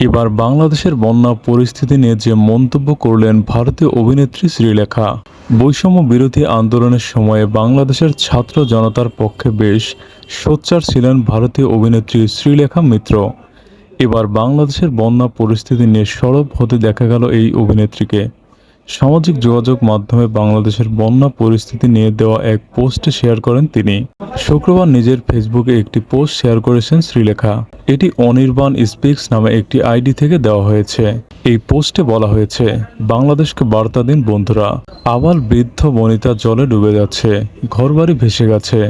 এবার বাংলাদেশের বন্যা পরিস্থিতি নিয়ে যে মন্তব্য করলেন ভারতীয় অভিনেত্রী শ্রীলেখা, বৈষম্য বিরোধী আন্দোলনের সময়ে বাংলাদেশের ছাত্র জনতার পক্ষে বেশ সোচ্চার ছিলেন ভারতীয় অভিনেত্রী শ্রীলেখা মিত্র। এবার বাংলাদেশের বন্যা পরিস্থিতি নিয়ে সরব হতে দেখা গেল এই অভিনেত্রীকে। সামাজিক যোগাযোগ মাধ্যমে বাংলাদেশের বন্যা পরিস্থিতি নিয়ে দেওয়া এক পোস্টে শেয়ার করেন তিনি। শুক্রবার নিজের ফেসবুকে একটি পোস্ট শেয়ার করেছেন শ্রীলেখা। এটি অনির্বাণ স্পিক্স নামে একটি আইডি থেকে দেওয়া হয়েছে। এই পোস্টে বলা হয়েছে, বাংলাদেশকে বার্তা দিন বন্ধুরা। আবার বৃদ্ধ বনিতা জলে ডুবে যাচ্ছে, ঘরবাড়ি ভেসে গেছে,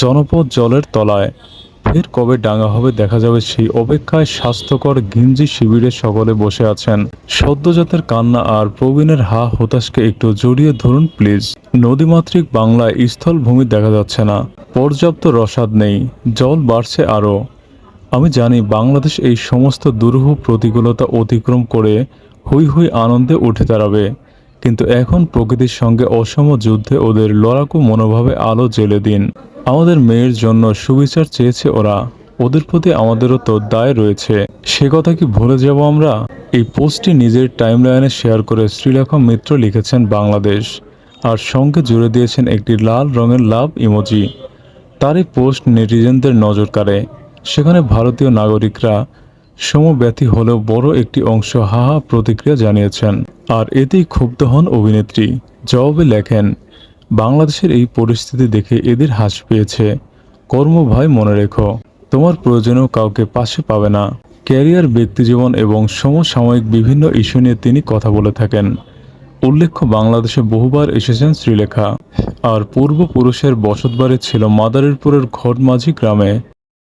জনপদ জলের তলায়। ফের কবে ডাঙা হবে দেখা যাবে সেই অপেক্ষায় স্বাস্থ্যকর গিঞ্জি শিবিরে সকলে বসে আছেন। সদ্যজাতের কান্না আর প্রবীণের হা হতাশকে একটু জড়িয়ে ধরুন, প্লিজ। নদীমাতৃক বাংলায় স্থলভূমি দেখা যাচ্ছে না। পর্যাপ্ত রসাদ নেই। জল বাড়ছে আরও। আমি জানি বাংলাদেশ এই সমস্ত দুরূহ প্রতিকূলতা অতিক্রম করে হুই হুই আনন্দে উঠে দাঁড়াবে। কিন্তু এখন প্রকৃতির সঙ্গে অসম যুদ্ধে ওদের লড়াকু মনোভাবে আলো জেলে দিন। আমাদের মেয়ের জন্য সুবিচার চেয়েছে ওরা। ওদের প্রতি আমাদেরও তো দায় রয়েছে। সে কথা কি ভুলে যাব আমরা? এই পোস্টটি নিজের টাইমলাইনে শেয়ার করে শ্রীলেখা মিত্র লিখেছেন বাংলাদেশ। আর সঙ্গে জুড়ে দিয়েছেন একটি লাল রঙের লাভ ইমোজি। তার এই পোস্ট নেটিজেনদের নজর কাড়ে। সেখানে ভারতীয় নাগরিকরা সমব্যথী হলেও বড় একটি অংশ হাহা প্রতিক্রিয়া জানিয়েছেন। আর এতেই ক্ষুব্ধ হন অভিনেত্রী। জবাবে লেখেন বাংলাদেশের এই পরিস্থিতি দেখে এদের হাস পেয়েছে। কর্মভয় মনে রেখো। তোমার প্রয়োজনেও কাউকে পাশে পাবে না। ক্যারিয়ার, ব্যক্তিজীবন এবং সমসাময়িক বিভিন্ন ইস্যু নিয়ে তিনি কথা বলে থাকেন। উল্লেখ্য, বাংলাদেশে বহুবার এসেছেন শ্রীলেখা। আর পূর্বপুরুষের বসতবাড়ি ছিল মাদারীপুরের ঘটমাঝি গ্রামে।